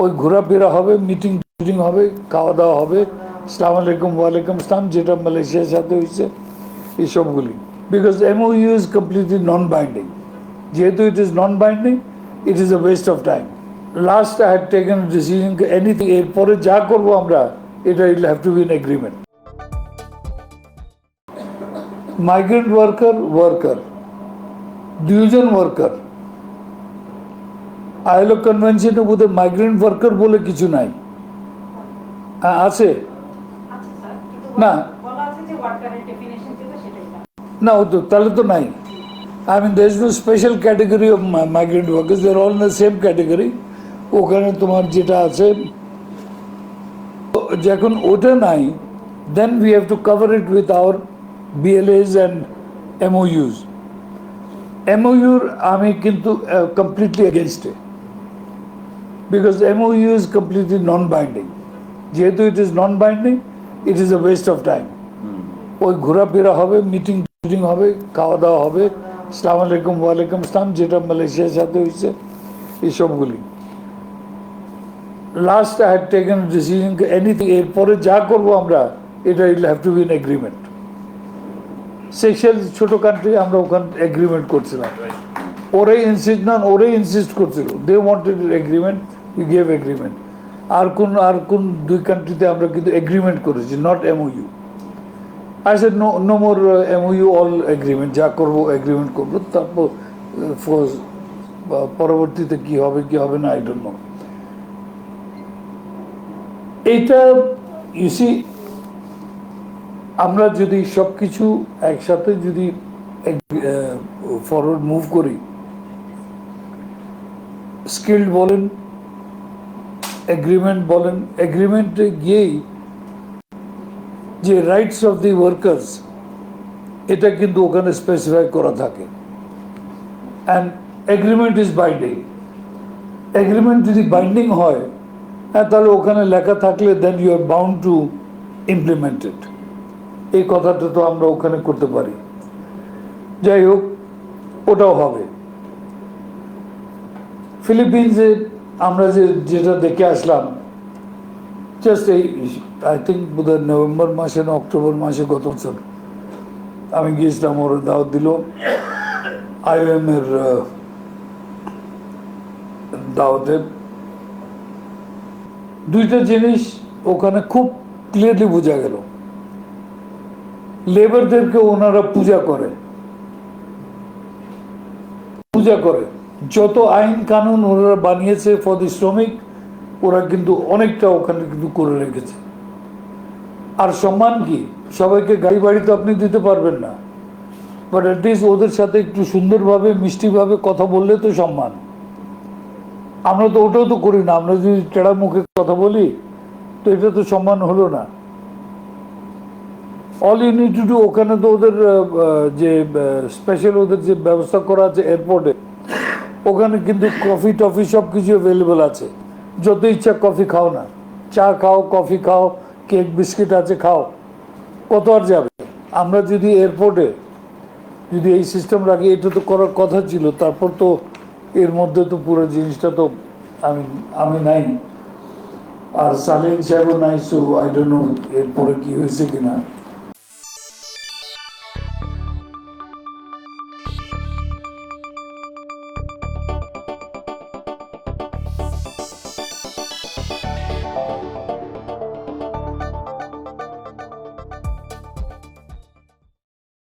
ওই ঘোরাফেরা হবে মিটিং টিটিং হবে, খাওয়া দাওয়া হবে। সালাম আলাইকুম, ওয়ালাইকুম আসসালাম, যেটা মালয়েশিয়ার সাথে হয়েছে এইসবগুলি because MOU is completely non binding যেহেতু it is non binding it is a waste of time last I have taken decision anything এরপরে যা করব আমরা, এটা I'll have to be in agreement migrant worker worker দুইজন worker ILO কনভেনশনে বোধহয় migrant worker বলে কিছু নাই। আছে? আচ্ছা না। না। ও তো তাহলে তো নাই। I mean there is no special category of migrant workers there all the same category ওখানে তোমার যেটা আছে যখন ওটা নাই then we have to cover it with our BLS and MOUs এমওইউর আমি কিন্তু কমপ্লিটলি এগেনস্টে because MOU is completely non binding যেহেতু it is non binding it is a waste of time ওই ঘোরাফেরা হবে মিটিং টিটিং হবে খাওয়া দাওয়া হবে সালাম আলাইকুম ওয়ালাইকুম আসসালাম যেটা মালয়েশিয়ার সাথে হয়েছে এইসবগুলি last I have taken decision anything এরপরে যা করব আমরা এটা I'll have to be in agreement section ছোট কান্ট্রি আমরা ওখানে এগ্রিমেন্ট করছিলাম। ওরাই ইনসিস্ট নন ওরাই ইনসিস্ট করছিল। They wanted agreement you gave agreement আর কোন আর কোন দুই কান্ট্রিতে আমরা কিন্তু এগ্রিমেন্ট করেছি not MOU I said no no more MOU all agreement যা করব এগ্রিমেন্ট করব। তারপর uh, পরবর্তীতে কি হবে কি হবে না আই ডোন্ট নো এইটা ইউসি আমরা যদি সব কিছু একসাথে যদি ফরওয়ার্ড মুভ করি স্কিল্ড বলেন এগ্রিমেন্ট বলেন এগ্রিমেন্টে গিয়েই যে রাইটস অফ দি ওয়ার্কার্স এটা কিন্তু ওখানে স্পেসিফাই করা থাকে। And agreement is binding agreement যদি বাইন্ডিং হয় হ্যাঁ তাহলে ওখানে লেখা থাকলে then you are bound to implemented এই কথাটা তো আমরা ওখানে করতে পারি। যাই হোক, ওটাও হবে। ফিলিপিন্সে আমরা যে যেটা দেখে আসলাম জাস্ট এই আই থিঙ্ক বোধহয় নভেম্বর মাসে না অক্টোবর মাসে গত বছর, আমি গিয়েছিলাম, ওর দাওয়াত দিল আইওএম এর দাওয়াতে। দুইটা জিনিস ওখানে খুব ক্লিয়ারলি বোঝা গেল। লেবারদেরকে ওনারা পূজা করে। পূজা করে। যত আইন কানুন ওনারা বানিয়েছে ফর দি শ্রমিক, ওরা কিন্তু অনেকটা ওখানে কিন্তু করে রেখেছে। আর সম্মান কি? সবাইকে গাড়ি বাড়ি তো আপনি দিতে পারবেন না। বাট অ্যাটলিস্ট ওদের সাথে একটু সুন্দরভাবে, মিষ্টিভাবে কথা বললে তো সম্মান। আমরা তো ওটাও তো করি না। আমরা যদি টেড়া মুখে কথা বলি, তো এটা তো সম্মান হলো না। অল ইউনিট টু ওখানে তো ওদের যে স্পেশাল ওদের যে ব্যবস্থা করা আছে এয়ারপোর্টে ওখানে কিন্তু কফি টফি সব কিছু অ্যাভেলেবেল আছে। যত ইচ্ছা কফি খাও না। চা খাও, কফি খাও, কেক, বিস্কিট আছে, খাও। কত আর যাবে? আমরা যদি এয়ারপোর্টে যদি এই সিস্টেম রাখি, এটা তো করার কথা ছিল। তারপর তো এর মধ্যে তো পুরো জিনিসটা তো আমি আমি নাই। আর সালেন সাহেবও নাই সো আই ডোন্ট নো এরপরে কি হয়েছে কিনা।